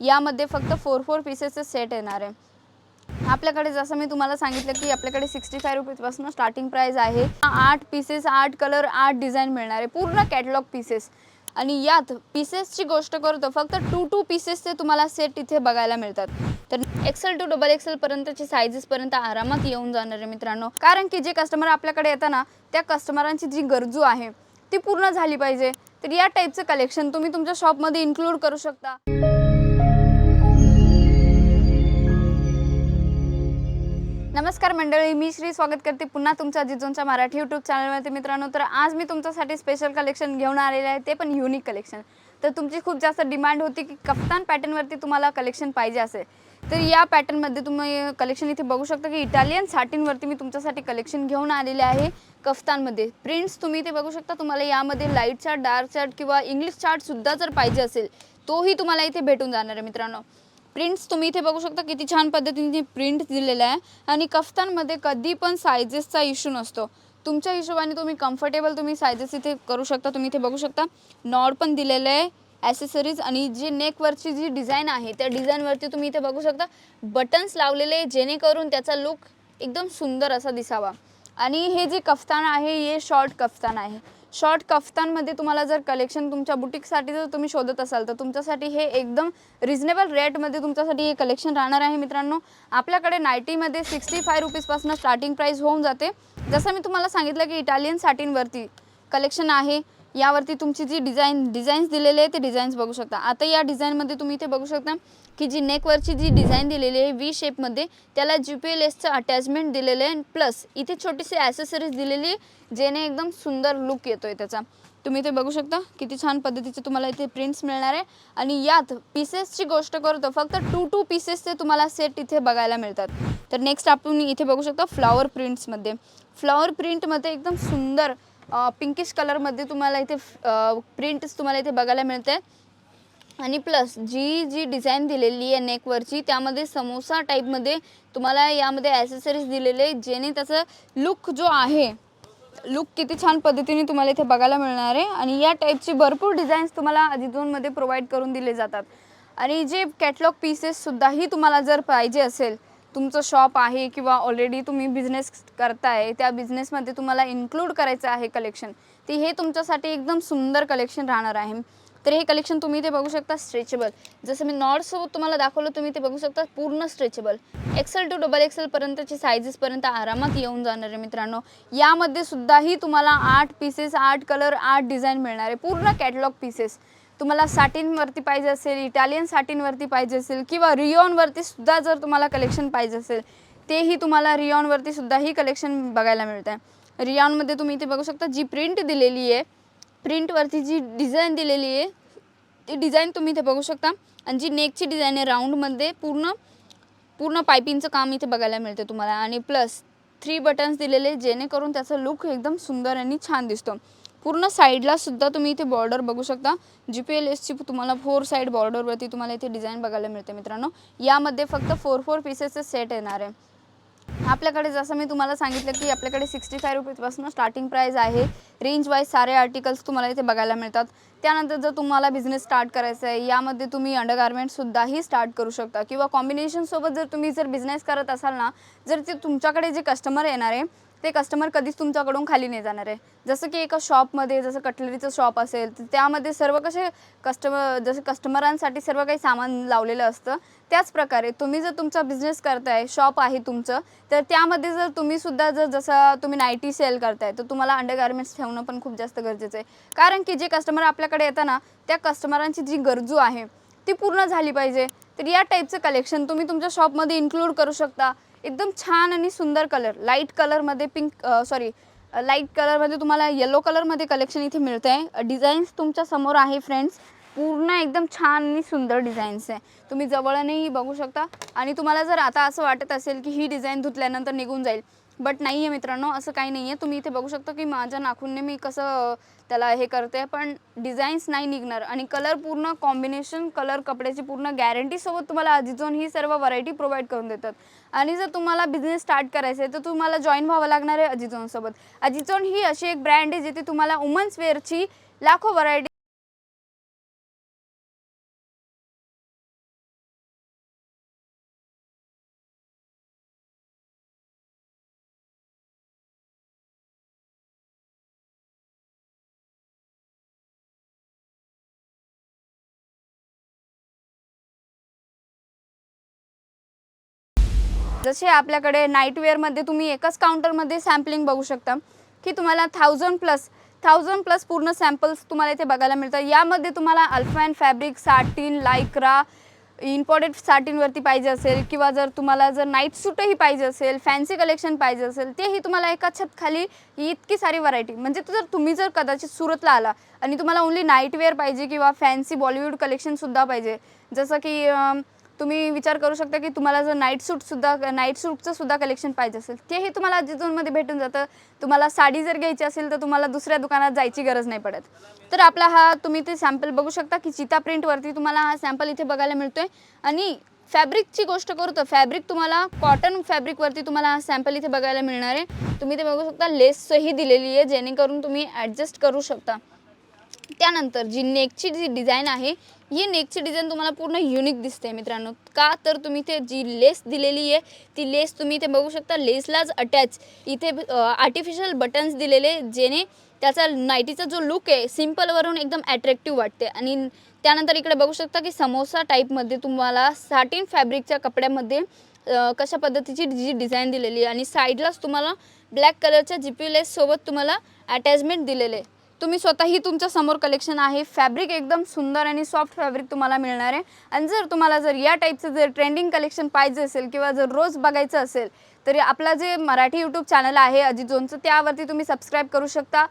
यामध्ये फक्त four four पीसेसचे set येणार आहे. आपल्याकडे जसं मी तुम्हाला सांगितलं की आपल्याकडे सिक्स्टी फाय रुपीजपासून स्टार्टिंग प्राईज आहे. आठ पीसेस आठ कलर आठ डिझाईन मिळणार आहे. पूर्ण कॅटलॉग पीसेस आणि यात पीसेसची गोष्ट करतो फक्त टू टू पीसेसचे तुम्हाला सेट इथे बघायला मिळतात. तर एक्सेल टू डबल एक्सेल पर्यंतचे सायझेस पर्यंत आरामात येऊन जाणार आहे मित्रांनो. कारण की जे कस्टमर आपल्याकडे येताना त्या कस्टमरांची जी गरजू आहे ती पूर्ण झाली पाहिजे. तर या टाईपचं कलेक्शन तुम्ही तुमच्या शॉपमध्ये इन्क्लूड करू शकता. नमस्कार मंडळी मी श्री स्वागत करते पुन्हा तुमच्या जिजोनच्या मराठी यूट्यूब चॅनलवरती मित्रांनो तर आज मी तुमच्यासाठी स्पेशल कलेक्शन घेऊन आलेले आहे ते पण युनिक कलेक्शन तर तुमची खूप जास्त डिमांड होती की कप्तान पॅटर्नवरती तुम्हाला कलेक्शन पाहिजे असेल. तर या पॅटर्नमध्ये तुम्ही कलेक्शन इथे बघू शकता की इटालियन साटींवरती मी तुमच्यासाठी कलेक्शन घेऊन आलेले आहे कफ्तानमध्ये प्रिंट्स तुम्ही इथे बघू शकता तुम्हाला यामध्ये लाइट चार्ट डार्क चार्ट किंवा इंग्लिश चार्टसुद्धा जर पाहिजे असेल तोही तुम्हाला इथे भेटून जाणार आहे मित्रांनो. प्रिंट्स तुम्ही इथे बघू शकता किती छान पद्धतीने प्रिंट दिलेला आहे. आणि कफ्तानमध्ये कधी पण सायजेसचा इश्यू नसतो. तुमच्या हिशोबाने तुम्ही कम्फर्टेबल तुम्ही सायजेस इथे करू शकता तुम्ही इथे बघू शकता. नॉड पण दिलेलं आहे ॲसेसरीज आणि जी नेकवरची जी डिझाईन आहे त्या डिझाईनवरती तुम्ही इथे बघू शकता. बटन्स लावलेले जेणेकरून त्याचा लुक एकदम सुंदर असा दिसावा. आणि हे जे कफ्तान आहे हे शॉर्ट कफ्तान आहे. शॉर्ट कफ्तांमध्ये तुम्हाला जर कलेक्शन तुमच्या बुटीकसाठी जर तुम्ही शोधत असाल तर तुमच्यासाठी हे एकदम रिझनेबल रेटमध्ये तुमच्यासाठी हे कलेक्शन राहणार आहे मित्रांनो. आपल्याकडे नाईटीमध्ये सिक्स्टी फाय रुपीजपासून स्टार्टिंग प्राईस होऊन जाते. जसं मी तुम्हाला सांगितलं की इटालियन साटींवरती कलेक्शन आहे. यावरती तुमची जी डिझाईन डिझाईन्स दिलेले आहे ते डिझाईन्स बघू शकता. आता या डिझाईनमध्ये तुम्ही इथे बघू शकता की जी नेकवरची जी डिझाईन दिलेली आहे व्ही शेपमध्ये त्याला जी पी एल एसचं अटॅचमेंट दिलेलं आहे. प्लस इथे छोटीशी ॲसेसरीज दिलेली आहे जेणे एकदम सुंदर लुक येतो आहे त्याचा. तुम्ही इथे बघू शकता किती छान पद्धतीचे तुम्हाला इथे प्रिंट्स मिळणार आहे. आणि यात पीसेसची गोष्ट करतो फक्त टू टू पीसेसचे तुम्हाला सेट इथे बघायला मिळतात. तर नेक्स्ट आपण इथे बघू शकता फ्लॉवर प्रिंट्समध्ये फ्लॉवर प्रिंटमध्ये एकदम सुंदर पिंकिश कलरमध्ये तुम्हाला इथे प्रिंट्स तुम्हाला इथे बघायला मिळते. आणि प्लस जी जी डिझाईन दिलेली आहे नेकवरची त्यामध्ये समोसा टाईपमध्ये तुम्हाला यामध्ये ॲसेसरीज दिलेले आहे जेणे त्याचा लुक जो आहे लुक किती छान पद्धतीने तुम्हाला इथे बघायला मिळणार आहे. आणि या टाईपची भरपूर डिझाईन्स तुम्हाला अजिझोनमध्ये प्रोव्हाइड करून दिले जातात. आणि जे कॅटलॉग पीसेससुद्धाही तुम्हाला जर पाहिजे असेल तुमचं शॉप आहे किंवा ऑलरेडी तुम्ही बिझनेस करताय त्या बिझनेसमध्ये तुम्हाला इन्क्लूड करायचं आहे कलेक्शन ते हे तुमच्यासाठी एकदम सुंदर कलेक्शन राहणार आहे. तर हे कलेक्शन तुम्ही ते बघू शकता स्ट्रेचेबल जसं मी नॉटसोबत तुम्हाला दाखवलं तुम्ही ते बघू शकता पूर्ण स्ट्रेचेबल एक्सेल टू डबल एक्सेलपर्यंतचे पर्यंतची आरामात येऊन जाणार आहे मित्रांनो. यामध्ये सुद्धाही तुम्हाला आठ पीसेस आठ कलर आठ डिझाईन मिळणार आहे. पूर्ण कॅटलॉग पीसेस तुम्हाला साटींवरती पाहिजे असेल इटालियन साटींवरती पाहिजे असेल किंवा रिओनवरती सुद्धा जर तुम्हाला कलेक्शन पाहिजे असेल तेही तुम्हाला रिओनवरती सुद्धाही कलेक्शन बघायला मिळतं आहे रिओनमध्ये तुम्ही इथे बघू शकता जी प्रिंट दिलेली आहे प्रिंटवरती जी डिझाईन दिलेली आहे ती डिझाईन तुम्ही इथे बघू शकता. आणि जी नेकची डिझाईन आहे राऊंडमध्ये पूर्ण पूर्ण पायपिंगचं काम इथे बघायला मिळते तुम्हाला. आणि प्लस थ्री बटन्स दिलेले जेणेकरून त्याचा लुक एकदम सुंदर आणि छान दिसतो. पूर्ण साईडला सुद्धा तुम्ही इथे बॉर्डर बघू शकता. जी पी एल एसची तुम्हाला फोर साईड बॉर्डरवरती तुम्हाला इथे डिझाईन बघायला मिळते मित्रांनो. यामध्ये फक्त फोर फोर पीसेसचे सेट येणार आहे. आपल्याकडे जसं मी तुम्हाला सांगितलं की आपल्याकडे सिक्स्टी फाय रुपीजपासून स्टार्टिंग प्राईस आहे. रेंज वाईज सारे आर्टिकल्स तुम्हाला इथे बघायला मिळतात. त्यानंतर जर तुम्हाला बिझनेस स्टार्ट करायचा आहे यामध्ये तुम्ही अंडरगार्मेंटसुद्धाही स्टार्ट करू शकता. किंवा कॉम्बिनेशनसोबत जर तुम्ही जर बिझनेस करत असाल ना जर ते तुमच्याकडे जे कस्टमर येणार आहे ते कस्टमर कधीच तुमच्याकडून खाली नाही जाणार आहे. जसं की एका शॉपमध्ये जसं कटलरीचं शॉप असेल तर त्यामध्ये सर्व कसे कस्टमर जसं कस्टमरांसाठी सर्व काही सामान लावलेलं असतं त्याच प्रकारे तुम्ही जर तुमचा बिझनेस करताय शॉप आहे तुमचं तर त्यामध्ये जर तुम्हीसुद्धा जर जसं तुम्ही नायटी सेल करताय तर तुम्हाला अंडरगार्मेंट्स ठेवणं पण खूप जास्त गरजेचं आहे. कारण की जे कस्टमर आपल्याकडे येतात ना त्या कस्टमरांची जी गरजू आहे ती पूर्ण झाली पाहिजे. तर या टाईपचं कलेक्शन तुम्ही तुमच्या शॉपमध्ये इन्क्लूड करू शकता. एकदम छान आणि सुंदर कलर लाइट कलरमध्ये पिंक सॉरी लाइट कलरमध्ये तुम्हाला येलो कलरमध्ये कलेक्शन इथे मिळतं आहे डिझाईन्स तुमच्यासमोर आहे फ्रेंड्स पूर्ण एकदम छान आणि सुंदर डिझाईन्स आहे. तुम्ही जवळनेही बघू शकता. आणि तुम्हाला जर आता असं वाटत असेल की ही डिझाईन धुतल्यानंतर निघून जाईल बट नाही आहे मित्रांनो असं काही नाही आहे तुम्ही इथे बघू शकता की माझ्या नाखूनने मी कसं त्याला हे करते. पण डिझाईन्स नाही निघणार. आणि कलर पूर्ण कॉम्बिनेशन कलर कपड्याची पूर्ण गॅरंटीसोबत तुम्हाला अजिझोन ही सर्व व्हरायटी प्रोव्हाइड करून देतात. आणि जर तुम्हाला बिझनेस स्टार्ट करायचा आहे तर तुम्हाला जॉईन व्हावं लागणार आहे अजिझोनसोबत अजिझोन ही अशी एक ब्रँड आहे जिथे तुम्हाला वुमन्स वेअरची लाखो व्हरायटी जसे आपल्याकडे नाईटवेअरमध्ये तुम्ही एकाच काउंटरमध्ये सॅम्पलिंग बघू शकता की तुम्हाला थाउजंड प्लस थाउजंड प्लस पूर्ण सॅम्पल्स तुम्हाला इथे बघायला मिळतात. यामध्ये तुम्हाला alpine fabric satin Lycra imported साटीनवरती पाहिजे असेल किंवा जर तुम्हाला जर नाईट सूटही पाहिजे असेल फॅन्सी कलेक्शन पाहिजे असेल तेही तुम्हाला एका छत खाली ही इतकी सारी व्हरायटी. म्हणजे जर तुम्ही जर कदाचित सुरतला आला आणि तुम्हाला ओन्ली नाईटवेअर पाहिजे किंवा फॅन्सी बॉलिवूड कलेक्शनसुद्धा पाहिजे जसं की तुम्ही विचार करू शकता की तुम्हाला जर नाईट सूटसुद्धा नाईट सूटचं सुद्धा कलेक्शन पाहिजे असेल तेही तुम्हाला अजिझोनमध्ये भेटून जातं. तुम्हाला साडी जर घ्यायची असेल तर तुम्हाला दुसऱ्या दुकानात जायची गरज नाही पडत. तर आपला हा तुम्ही ते सॅम्पल बघू शकता की चिता प्रिंटवरती तुम्हाला हा सॅम्पल इथे बघायला मिळतोय. आणि फॅब्रिकची गोष्ट करू तर फॅब्रिक तुम्हाला कॉटन फॅब्रिकवरती तुम्हाला हा सॅम्पल इथे बघायला मिळणार आहे. तुम्ही ते बघू शकता लेसही दिलेली आहे जेणेकरून तुम्ही ॲडजस्ट करू शकता. त्यानंतर जी नेकची जी डिझाईन आहे ही नेकची डिझाईन तुम्हाला पूर्ण युनिक दिसते मित्रांनो. का तर तुम्ही ते जी लेस दिलेली आहे ती लेस तुम्ही इथे बघू शकता लेसलाच अटॅच इथे आर्टिफिशियल बटन्स दिलेले जेणे त्याचा नाईटीचा जो लुक आहे सिम्पलवरून एकदम ॲट्रॅक्टिव्ह वाटते. आणि त्यानंतर इकडे बघू शकता की समोसा टाईपमध्ये तुम्हाला साटीन फॅब्रिकच्या कपड्यामध्ये कशा पद्धतीची जी डिझाईन दिलेली आहे. आणि साईडलाच तुम्हाला ब्लॅक कलरच्या जी पी लेससोबत तुम्हाला अटॅचमेंट दिलेले आहे. तुम्ही स्वतःही तुमच्यासमोर कलेक्शन आहे. फॅब्रिक एकदम सुंदर आणि सॉफ्ट फॅब्रिक तुम्हाला मिळणार आहे. आणि जर तुम्हाला जर या टाईपचं जर ट्रेंडिंग कलेक्शन पाहिजे असेल किंवा जर रोज बघायचं असेल तरी आपला जे मराठी यूट्यूब चॅनल आहे अजित जोनचं त्यावरती तुम्ही सबस्क्राईब करू शकता.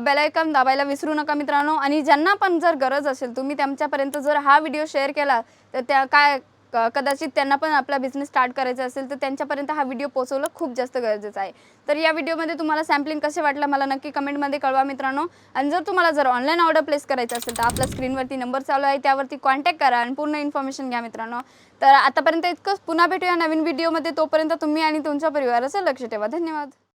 बेलायकन दाबायला विसरू नका मित्रांनो. आणि ज्यांना पण जर गरज असेल तुम्ही त्यांच्यापर्यंत जर हा व्हिडिओ शेअर केला तर त्या काय क- कदाचित त्यांना पण आपला बिझनेस स्टार्ट करायचा असेल तर त्यांच्यापर्यंत हा व्हिडिओ पोहोचवणं खूप जास्त गरजेचं आहे. तर या व्हिडिओमध्ये तुम्हाला सॅम्पलिंग कसे वाटलं मला नक्की कमेंटमध्ये कळवा मित्रांनो. आणि जर तुम्हाला जर ऑनलाईन ऑर्डर प्लेस करायचं असेल तर आपल्या स्क्रीनवरती नंबर चालू आहे त्यावरती कॉन्टॅक्ट करा आणि पूर्ण इन्फॉर्मेशन घ्या मित्रांनो. तर आतापर्यंत इतकंच. पुन्हा भेटूया नवीन व्हिडिओमध्ये तोपर्यंत तुम्ही आणि तुमच्या परिवाराचं लक्ष ठेवा. धन्यवाद.